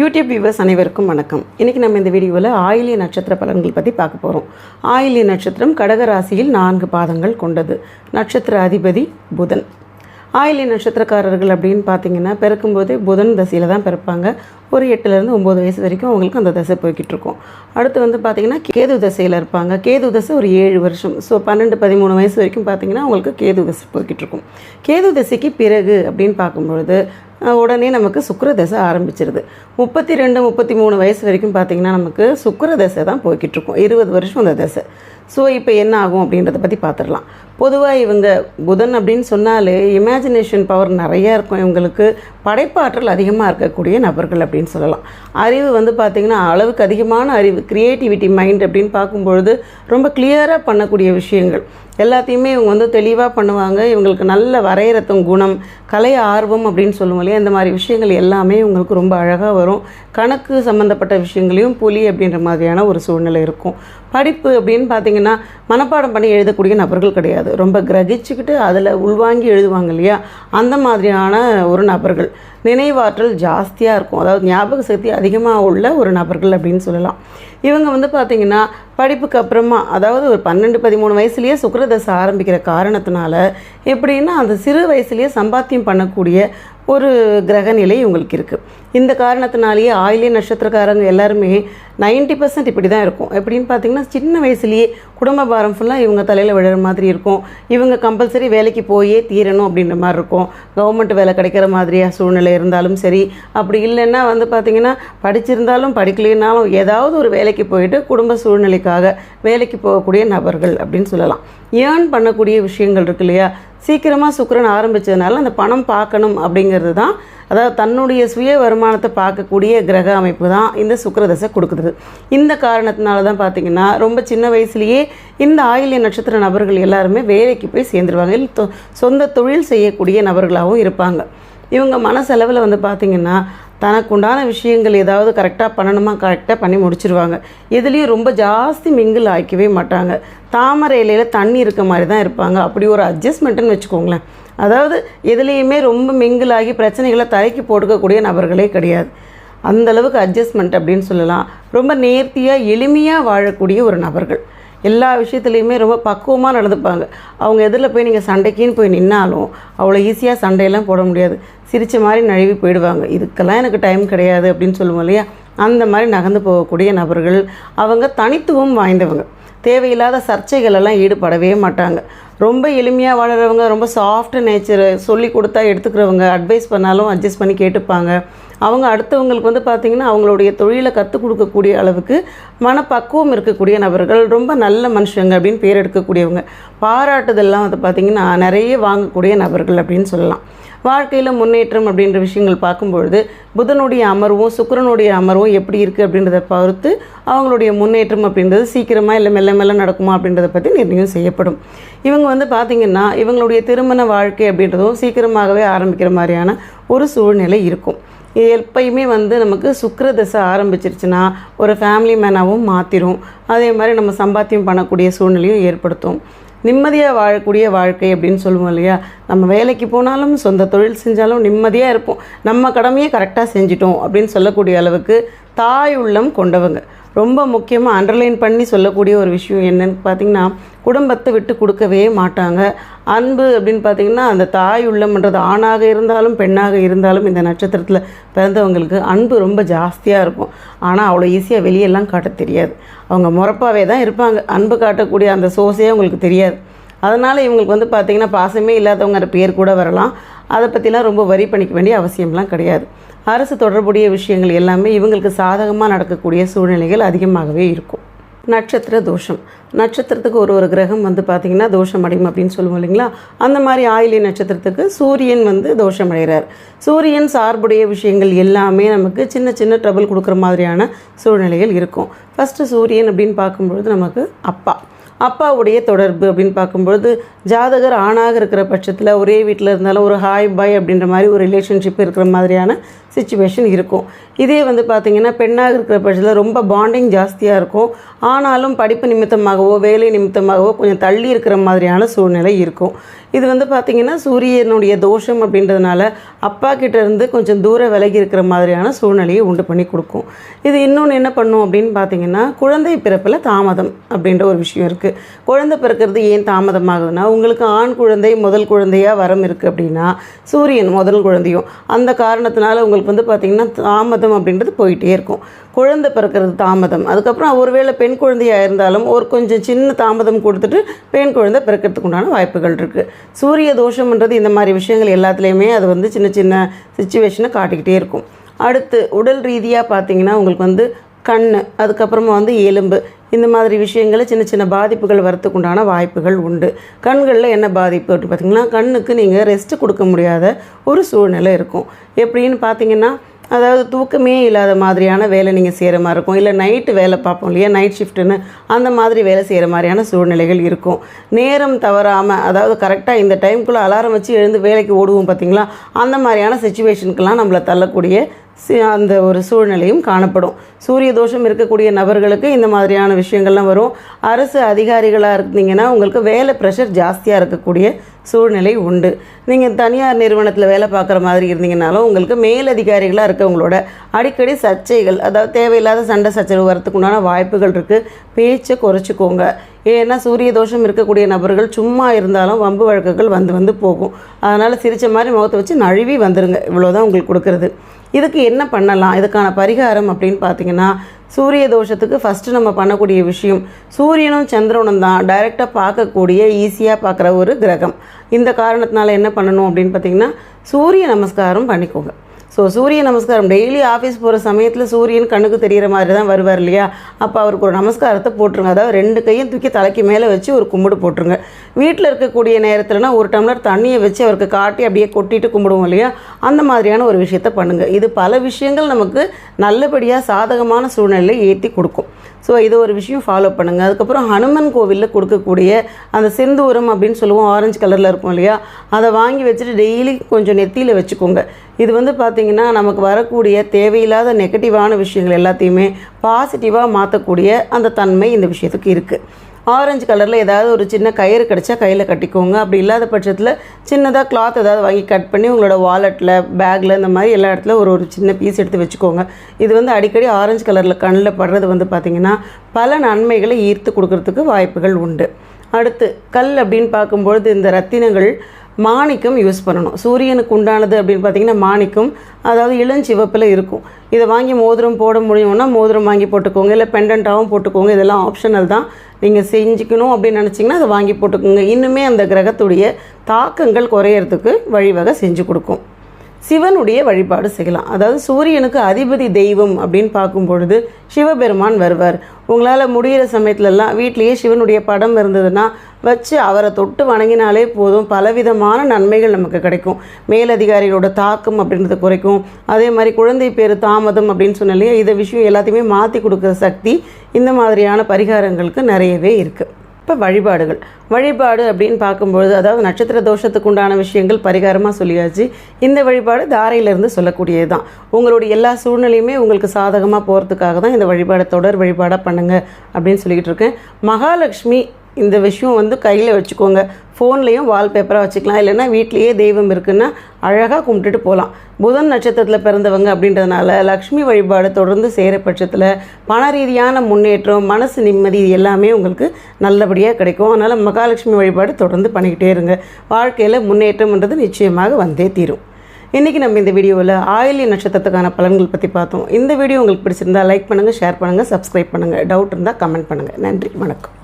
YouTube viewers அனைவருக்கும் வணக்கம். இன்றைக்கி நம்ம இந்த வீடியோவில் ஆயிலிய நட்சத்திர பலன்கள் பற்றி பார்க்க போகிறோம் ஆயிலிய நட்சத்திரம் கடக ராசியில் நான்கு பாதங்கள் கொண்டது. நட்சத்திர அதிபதி புதன். ஆயிலிய நட்சத்திரக்காரர்கள் அப்படின்னு பார்த்தீங்கன்னா பிறக்கும்போதே புதன் தசையில் தான் பிறப்பாங்க. ஒரு எட்டுலேருந்து ஒம்பது வயசு வரைக்கும் அவங்களுக்கு அந்த தசை போய்கிட்டு இருக்கும். அடுத்து வந்து பார்த்தீங்கன்னா கேது தசையில் இருப்பாங்க. கேது தசை ஒரு ஏழு வருஷம். ஸோ பன்னெண்டு பதிமூணு வயசு வரைக்கும் பார்த்தீங்கன்னா அவங்களுக்கு கேது தசை போய்கிட்டு இருக்கும். கேது தசைக்கு பிறகு அப்படின்னு பார்க்கும்பொழுது உடனே நமக்கு சுக்கர தசை ஆரம்பிச்சிருது. முப்பத்தி ரெண்டு முப்பத்தி மூணு வயசு வரைக்கும் பார்த்தீங்கன்னா நமக்கு சுக்கர தசை தான் போய்கிட்டு இருக்கும். இருபது வருஷம் அந்த தசை. ஸோ இப்போ என்ன ஆகும் அப்படின்றத பற்றி பார்த்துடலாம் பொதுவாக இவங்க புதன் அப்படின்னு சொன்னாலே இமேஜினேஷன் பவர் நிறையா இருக்கும். இவங்களுக்கு படைப்பாற்றல் அதிகமாக இருக்கக்கூடிய நபர்கள் அப்படின்னு சொல்லலாம். அறிவு வந்து பார்த்திங்கன்னா அளவுக்கு அதிகமான அறிவு க்ரியேட்டிவிட்டி மைண்ட் அப்படின்னு பார்க்கும்பொழுது ரொம்ப கிளியராக பண்ணக்கூடிய விஷயங்கள். எல்லாத்தையுமே இவங்க வந்து தெளிவாக பண்ணுவாங்க. இவங்களுக்கு நல்ல வரையறத்தும் குணம் கலை ஆர்வம் அப்படின்னு சொல்லுவோம் இல்லையா? இந்த மாதிரி விஷயங்கள் எல்லாமே இவங்களுக்கு ரொம்ப அழகாக வரும். கணக்கு சம்மந்தப்பட்ட விஷயங்களையும் புலி அப்படின்ற மாதிரியான ஒரு சூழ்நிலை இருக்கும். படிப்பு அப்படின்னு பார்த்தீங்கன்னா மனப்பாடம் பண்ணி எழுதக்கூடிய நபர்கள் கிடையாது. ரொம்ப கிரகிச்சுக்கிட்டு அதில் உள்வாங்கி எழுதுவாங்க இல்லையா? அந்த மாதிரியான ஒரு நபர்கள். நினைவாற்றல் ஜாஸ்தியாக இருக்கும். அதாவது ஞாபக சக்தி அதிகமாக உள்ள ஒரு நபர்கள் அப்படின்னு சொல்லலாம். இவங்க வந்து பார்த்திங்கன்னா படிப்புக்கு அப்புறமா அதாவது ஒரு பன்னெண்டு பதிமூணு வயசுலேயே சுக்கரதசை ஆரம்பிக்கிற காரணத்தினால எப்படின்னா அந்த சிறு வயசுலேயே சம்பாத்தியம் பண்ணக்கூடிய ஒரு கிரக நிலை இவங்களுக்கு இருக்குது இந்த காரணத்தினாலேயே ஆயிலே நட்சத்திரக்காரங்க எல்லாருமே நைன்ட்டி பர்சன்ட் இப்படி தான் இருக்கும். எப்படின்னு பார்த்தீங்கன்னா சின்ன வயசுலேயே குடும்ப பாரம் ஃபுல்லாக இவங்க தலையில் விழுற மாதிரி இருக்கும். இவங்க கம்பல்சரி வேலைக்கு போயே தீரணும் அப்படின்ற மாதிரி இருக்கும். கவர்மெண்ட் வேலை கிடைக்கிற மாதிரியா சூழ்நிலை இருந்தாலும் சரி. அப்படி இல்லைன்னா வந்து பார்த்திங்கன்னா படிச்சிருந்தாலும் படிக்கலைன்னாலும் ஏதாவது ஒரு வேலைக்கு போயிட்டு குடும்ப சூழ்நிலைக்காக வேலைக்கு போகக்கூடிய நபர்கள் அப்படின்னு சொல்லலாம். ஏர்ன் பண்ணக்கூடிய விஷயங்கள் இருக்கு இல்லையா? சீக்கிரமாக சுக்கரன் ஆரம்பித்ததுனால அந்த பணம் பார்க்கணும் அப்படிங்கிறது தான் அதாவது தன்னுடைய சுய வருமானத்தை பார்க்கக்கூடிய கிரக அமைப்பு தான் இந்த சுக்கரதசை கொடுக்குது. இந்த காரணத்தினால தான் பார்த்தீங்கன்னா ரொம்ப சின்ன வயசுலேயே இந்த ஆயில்ய நட்சத்திர நபர்கள் எல்லாருமே வேலைக்கு போய் சேர்ந்துருவாங்க. இல்ல சொந்த தொழில் செய்யக்கூடிய நபர்களாகவும் இருப்பாங்க. இவங்க மனசெலவில் வந்து பார்த்திங்கன்னா தனக்குண்டான விஷயங்கள் ஏதாவது கரெக்டாக பண்ணணுமா கரெக்டாக பண்ணி முடிச்சிருவாங்க. எதுலேயும் ரொம்ப ஜாஸ்தி மிங்கிள் ஆக்கவே மாட்டாங்க. தாமரை இலையில் தண்ணி இருக்க மாதிரி தான் இருப்பாங்க. அப்படி ஒரு அட்ஜஸ்ட்மெண்ட்டுன்னு வச்சுக்கோங்களேன். அதாவது எதுலேயுமே ரொம்ப மிங்கிள் ஆகி பிரச்சனைகளை தலைக்கு போட்டுக்கக்கூடிய நபர்களே கிடையாது. அந்த அளவுக்கு அட்ஜஸ்ட்மெண்ட் அப்படின்னு சொல்லலாம். ரொம்ப நேர்த்தியாக எளிமையாக வாழக்கூடிய ஒரு நபர்கள். எல்லா விஷயத்துலையுமே ரொம்ப பக்குவமாக நடந்துப்பாங்க. அவங்க எதிரில் போய் நீங்கள் சண்டைக்குன்னு போய் நின்னாலும் அவ்வளோ ஈஸியாக சண்டையெல்லாம் போட முடியாது. சிரிச்ச மாதிரி நழுவி போயிடுவாங்க. இதுக்கெல்லாம் எனக்கு டைம் கிடையாது அப்படின்னு சொல்லுவோம் இல்லையா? அந்த மாதிரி நகர்ந்து போகக்கூடிய நபர்கள் அவங்க தனித்துவம் வாய்ந்தவங்க. தேவையில்லாத சர்ச்சைகள் எல்லாம் ஈடுபடவே மாட்டாங்க. ரொம்ப எளிமையாக வாழறவங்க ரொம்ப சாஃப்ட் நேச்சரை சொல்லி கொடுத்தா எடுத்துக்கிறவங்க அட்வைஸ் பண்ணாலும் அட்ஜஸ்ட் பண்ணி கேட்டுப்பாங்க. அவங்க அடுத்தவங்களுக்கு வந்து பார்த்திங்கன்னா அவங்களுடைய தொழிலை கற்றுக் கொடுக்கக்கூடிய அளவுக்கு மனப்பக்குவம் இருக்கக்கூடிய நபர்கள் ரொம்ப நல்ல மனுஷங்க அப்படின்னு பேர் எடுக்கக்கூடியவங்க. பாராட்டுதெல்லாம் வந்து பார்த்திங்கன்னா நிறைய வாங்கக்கூடிய நபர்கள் அப்படின்னு சொல்லலாம். வாழ்க்கையில் முன்னேற்றம் அப்படின்ற விஷயங்கள் பார்க்கும்பொழுது புதனுடைய அமர்வும் சுக்கிரனுடைய அமர்வும் எப்படி இருக்குது அப்படின்றத பொறுத்து அவங்களுடைய முன்னேற்றம் அப்படின்றது சீக்கிரமாக இல்லை மெல்ல மெல்ல நடக்குமா அப்படின்றத பற்றி நிர்ணயம் செய்யப்படும். இவங்க வந்து பார்த்திங்கன்னா இவங்களுடைய திருமண வாழ்க்கை அப்படின்றதும் சீக்கிரமாகவே ஆரம்பிக்கிற மாதிரியான ஒரு சூழ்நிலை இருக்கும். எப்பயுமே வந்து நமக்கு சுக்கர தசை ஆரம்பிச்சிருச்சுன்னா ஒரு ஃபேமிலி மேனாகவும் மாற்றிடும் அதே மாதிரி நம்ம சம்பாத்தியம் பண்ணக்கூடிய சூழ்நிலையும் ஏற்படுத்தும். நிம்மதியாக வாழக்கூடிய வாழ்க்கை அப்படின்னு சொல்லுவோம் இல்லையா? நம்ம வேலைக்கு போனாலும் சொந்த தொழில் செஞ்சாலும் நிம்மதியாக இருப்போம். நம்ம கடமையை கரெக்டாக செஞ்சிட்டோம் அப்படின்னு சொல்லக்கூடிய அளவுக்கு தாய் உள்ளம் கொண்டவங்க. ரொம்ப முக்கியமாக அண்டர்லைன் பண்ணி சொல்லக்கூடிய ஒரு விஷயம் என்னன்னு பார்த்தீங்கன்னா குடும்பத்தை விட்டு கொடுக்கவே மாட்டாங்க. அன்பு அப்படின்னு பார்த்தீங்கன்னா அந்த தாய் உள்ளம்ன்றது ஆணாக இருந்தாலும் பெண்ணாக இருந்தாலும் இந்த நட்சத்திரத்தில் பிறந்தவங்களுக்கு அன்பு ரொம்ப ஜாஸ்தியாக இருக்கும். ஆனால் அவ்வளோ ஈஸியாக வெளியெல்லாம் காட்ட தெரியாது. அவங்க முறப்பாகவே தான் இருப்பாங்க. அன்பு காட்டக்கூடிய அந்த சோர்ஸே அவங்களுக்கு தெரியாது. அதனால் இவங்களுக்கு வந்து பார்த்திங்கன்னா பாசமே இல்லாதவங்கிற பேர் கூட வரலாம். அதை பற்றிலாம் ரொம்ப வரி பண்ணிக்க வேண்டிய அவசியம்லாம் கிடையாது. அரசு தொடர்புடைய விஷயங்கள் எல்லாமே இவங்களுக்கு சாதகமாக நடக்கக்கூடிய சூழ்நிலைகள் அதிகமாகவே இருக்கும். நட்சத்திர தோஷம். நட்சத்திரத்துக்கு ஒரு ஒரு கிரகம் வந்து பார்த்திங்கன்னா தோஷம் அடையும் அப்படின்னு சொல்லுவோம் இல்லைங்களா? அந்த மாதிரி ஆயிலி நட்சத்திரத்துக்கு சூரியன் வந்து தோஷம் அடைகிறார் சூரியன் சார்புடைய விஷயங்கள் எல்லாமே நமக்கு சின்ன சின்ன ட்ரபிள் கொடுக்குற மாதிரியான சூழ்நிலைகள் இருக்கும். ஃபஸ்ட்டு சூரியன் அப்படின்னு பார்க்கும்பொழுது நமக்கு அப்பா. அப்பாவுடைய தொடர்பு அப்படின்னு பார்க்கும்பொழுது ஜாதகர் ஆணாக இருக்கிற பட்சத்தில் ஒரே வீட்டில் இருந்தாலும் ஒரு ஹாய் பாய் அப்படின்ற மாதிரி ஒரு ரிலேஷன்ஷிப் இருக்கிற மாதிரியான சுச்சுவேஷன் இருக்கும். இதே வந்து பார்த்திங்கன்னா பெண்ணாக இருக்கிற பட்சத்தில் ரொம்ப பாண்டிங் ஜாஸ்தியாக இருக்கும். ஆனாலும் படிப்பு நிமித்தமாகவோ வேலை நிமித்தமாகவோ கொஞ்சம் தள்ளி இருக்கிற மாதிரியான சூழ்நிலை இருக்கும். இது வந்து பார்த்திங்கன்னா சூரியனுடைய தோஷம் அப்படின்றதுனால அப்பா கிட்டேருந்து கொஞ்சம் தூரம் விலகி இருக்கிற மாதிரியான சூழ்நிலையை உண்டு பண்ணி கொடுக்கும். இது இன்னொன்று என்ன பண்ணும் அப்படின்னு பார்த்தீங்கன்னா குழந்தை பிறப்பில் தாமதம் அப்படின்ற ஒரு விஷயம் இருக்குது குழந்தை பிறக்கிறது ஏன் தாமதமாகுதுன்னா உங்களுக்கு ஆண் குழந்தை முதல் குழந்தையாக வரம் இருக்குது அப்படின்னா சூரியன் முதல் குழந்தையும். அந்த காரணத்தினால உங்களுக்கு வந்து பார்த்திங்கன்னா தாமதம் அப்படின்றது போயிட்டே இருக்கும். குழந்தை பிறக்கிறது தாமதம். அதுக்கப்புறம் ஒருவேளை பெண் குழந்தையாக இருந்தாலும் ஒரு கொஞ்சம் சின்ன தாமதம் கொடுத்துட்டு பெண் குழந்தை பிறக்கிறதுக்கு உண்டான வாய்ப்புகள் இருக்குது சூரிய தோஷம்ன்றது இந்த மாதிரி விஷயங்கள் எல்லாத்துலேயுமே அது வந்து சின்ன சின்ன சுச்சுவேஷனை காட்டிக்கிட்டே இருக்கும். அடுத்து உடல் ரீதியாக பார்த்தீங்கன்னா உங்களுக்கு வந்து கண் அதுக்கப்புறமா வந்து எலும்பு. இந்த மாதிரி விஷயங்களில் சின்ன சின்ன பாதிப்புகள் வரத்துக்கு உண்டான வாய்ப்புகள் உண்டு. கண்களில் என்ன பாதிப்பு அப்படின்னு பார்த்தீங்கன்னா கண்ணுக்கு நீங்கள் ரெஸ்ட் கொடுக்க முடியாத ஒரு சூழ்நிலை இருக்கும். எப்படின்னு பார்த்தீங்கன்னா அதாவது தூக்கமே இல்லாத மாதிரியான வேலை நீங்கள் செய்கிற மாதிரி இருக்கும். இல்லை நைட்டு வேலை பார்ப்போம் இல்லையா? நைட் ஷிஃப்ட்டுன்னு அந்த மாதிரி வேலை செய்கிற மாதிரியான சூழ்நிலைகள் இருக்கும். நேரம் தவறாமல் அதாவது கரெக்டாக இந்த டைம்குள்ளே அலாரம் வச்சு எழுந்து வேலைக்கு ஓடுவோம் பார்த்தீங்களா அந்த மாதிரியான சுச்சுவேஷனுக்கெல்லாம் நம்மளை தள்ளக்கூடிய அந்த ஒரு சூழ்நிலையும் காணப்படும். சூரிய தோஷம் இருக்கக்கூடிய நபர்களுக்கு இந்த மாதிரியான விஷயங்கள்லாம் வரும். அரசு அதிகாரிகளாக இருந்தீங்கன்னா உங்களுக்கு வேலை ப்ரெஷர் ஜாஸ்தியாக இருக்கக்கூடிய சூழ்நிலை உண்டு. நீங்கள் தனியார் நிறுவனத்தில் வேலை பார்க்குற மாதிரி இருந்தீங்கனாலும் உங்களுக்கு மேலதிகாரிகளாக இருக்கவங்களோட அடிக்கடி சர்ச்சைகள் அதாவது தேவையில்லாத சண்டை சச்சரவு வரத்துக்கு உண்டான வாய்ப்புகள் இருக்குது பேச்சை குறைச்சிக்கோங்க. ஏன்னா சூரிய தோஷம் இருக்கக்கூடிய நபர்கள் சும்மா இருந்தாலும் வம்பு வழக்குகள் வந்து வந்து போகும். அதனால் சிரிச்ச மாதிரி முகத்தை வச்சு நழுவி வந்துடுங்க இவ்வளோதான் உங்களுக்கு கொடுக்குறது. இதுக்கு என்ன பண்ணலாம்? இதுக்கான பரிகாரம் அப்படின்னு பார்த்தீங்கன்னா சூரிய தோஷத்துக்கு ஃபஸ்ட்டு நம்ம பண்ணக்கூடிய விஷயம் சூரியனும் சந்திரனும் தான் டைரெக்டாக பார்க்கக்கூடிய ஈஸியாக பார்க்குற ஒரு கிரகம். இந்த காரணத்தினால என்ன பண்ணணும் அப்படின்னு பார்த்தீங்கன்னா சூரிய நமஸ்காரம் பண்ணிக்கோங்க. ஸோ சூரிய நமஸ்காரம் டெய்லி ஆஃபீஸ் போகிற சமயத்தில் சூரியன் கண்ணுக்கு தெரிகிற மாதிரி தான் வருவார் இல்லையா? அப்போ அவருக்கு ஒரு நமஸ்காரத்தை போட்டுருங்க. அதாவது ரெண்டு கையும் தூக்கி தலைக்கு மேலே வச்சு ஒரு கும்பிடு போட்டுருங்க. வீட்டில் இருக்கக்கூடிய நேரத்தில்னா ஒரு டம்ளர் தண்ணியை வச்சு அவருக்கு காட்டி அப்படியே கொட்டிட்டு கும்பிடுவோம் இல்லையா? அந்த மாதிரியான ஒரு விஷயத்த பண்ணுங்கள் இது பல விஷயங்கள் நமக்கு நல்லபடியாக சாதகமான சூழ்நிலையை ஏற்றி கொடுக்கும். ஸோ இது ஒரு விஷயம் ஃபாலோ பண்ணுங்கள் அதுக்கப்புறம் ஹனுமன் கோவிலில் கொடுக்கக்கூடிய அந்த செந்தூரம் அப்படின்னு சொல்லுவோம் ஆரஞ்சு கலரில் இருக்கும் இல்லையா? அதை வாங்கி வச்சுட்டு டெய்லி கொஞ்சம் நெத்தியில் வச்சுக்கோங்க. இது வந்து பார்த்திங்கன்னா நமக்கு வரக்கூடிய தேவையில்லாத நெகட்டிவான விஷயங்கள் எல்லாத்தையுமே பாசிட்டிவாக மாற்றக்கூடிய அந்த தன்மை இந்த விஷயத்துக்கு இருக்குது ஆரஞ்சு கலரில் ஏதாவது ஒரு சின்ன கயிறு கிடச்சா கையில் கட்டிக்கோங்க. அப்படி இல்லாத பட்சத்தில் சின்னதாக கிளாத் ஏதாவது வாங்கி கட் பண்ணி உங்களோட வாலெட்டில் பேக்கில் இந்த மாதிரி எல்லா இடத்துல ஒரு ஒரு சின்ன பீஸ் எடுத்து வச்சுக்கோங்க. இது வந்து அடிக்கடி ஆரஞ்சு கலரில் கண்ணில் படுறது வந்து பார்த்திங்கன்னா பல நன்மைகளை ஈர்த்து கொடுக்கறதுக்கு வாய்ப்புகள் உண்டு. அடுத்து கல் அப்படின்னு பார்க்கும்பொழுது இந்த ரத்தினங்கள் மாணிக்கம் யூஸ் பண்ணணும். சூரியனுக்கு உண்டானது அப்படின்னு பார்த்தீங்கன்னா மாணிக்கம். அதாவது இளஞ்சிவப்பில் இருக்கும். இதை வாங்கி மோதிரம் போட முடியும்னா மோதிரம் வாங்கி போட்டுக்கோங்க. இல்லை பெண்டண்ட்டாகவும் போட்டுக்கோங்க. இதெல்லாம் ஆப்ஷனல் தான். நீங்கள் செஞ்சுக்கணும் அப்படின்னு நினச்சிங்கன்னா அதை வாங்கி போட்டுக்கோங்க. இன்னுமே அந்த கிரகத்துடைய தாக்கங்கள் குறையறதுக்கு வழிவகை செஞ்சு கொடுக்கும். சிவனுடைய வழிபாடு செய்யலாம். அதாவது சூரியனுக்கு அதிபதி தெய்வம் அப்படின்னு பார்க்கும் பொழுது சிவபெருமான் வருவார். உங்களால் முடிகிற சமயத்துலலாம் வீட்லேயே சிவனுடைய படம் இருந்ததுன்னா வச்சு அவரை தொட்டு வணங்கினாலே போதும். பலவிதமான நன்மைகள் நமக்கு கிடைக்கும். மேலதிகாரிகளோட தாக்கம் அப்படின்றத குறைக்கும். அதே மாதிரி குழந்தை பேர் தாமதம் அப்படின்னு சொன்னாலே இதை விஷயம் எல்லாத்தையுமே மாற்றி கொடுக்குற சக்தி இந்த மாதிரியான பரிகாரங்களுக்கு நிறையவே இருக்குது இப்போ வழிபாடுகள். வழிபாடு அப்படின்னு பார்க்கும்பொழுது அதாவது நட்சத்திர தோஷத்துக்கு உண்டான விஷயங்கள் பரிகாரமாக சொல்லியாச்சு. இந்த வழிபாடு தாரையிலிருந்து சொல்லக்கூடியது தான் உங்களுடைய எல்லா சூழ்நிலையுமே உங்களுக்கு சாதகமாக போகிறதுக்காக தான் இந்த வழிபாடை தொடர் வழிபாடாக பண்ணுங்கள் அப்படின்னு சொல்லிக்கிட்டு இருக்கேன். மகாலட்சுமி இந்த விஷயம் வந்து கையில் வச்சுக்கோங்க. ஃபோன்லேயும் வால்பேப்பராக வச்சுக்கலாம். இல்லைன்னா வீட்லேயே தெய்வம் இருக்குன்னா அழகாக கும்பிட்டுட்டு போகலாம் புதன் நட்சத்திரத்தில் பிறந்தவங்க அப்படின்றதுனால லக்ஷ்மி வழிபாடு தொடர்ந்து செய்கிற பட்சத்தில் பண ரீதியான முன்னேற்றம் மனசு நிம்மதி இது எல்லாமே உங்களுக்கு நல்லபடியாக கிடைக்கும். அதனால் மகாலட்சுமி வழிபாடு தொடர்ந்து பண்ணிக்கிட்டே இருங்க. வாழ்க்கையில் முன்னேற்றம்ன்றது நிச்சயமாக வந்தே தீரும். இன்றைக்கி நம்ம இந்த வீடியோவில் ஆயிலி நட்சத்திரத்துக்கான பலன்கள் பற்றி பார்த்தோம். இந்த வீடியோ உங்களுக்கு பிடிச்சிருந்தா லைக் பண்ணுங்கள் ஷேர் பண்ணுங்கள் சப்ஸ்கிரைப் பண்ணுங்கள் டவுட் இருந்தால் கமெண்ட் பண்ணுங்கள் நன்றி வணக்கம்.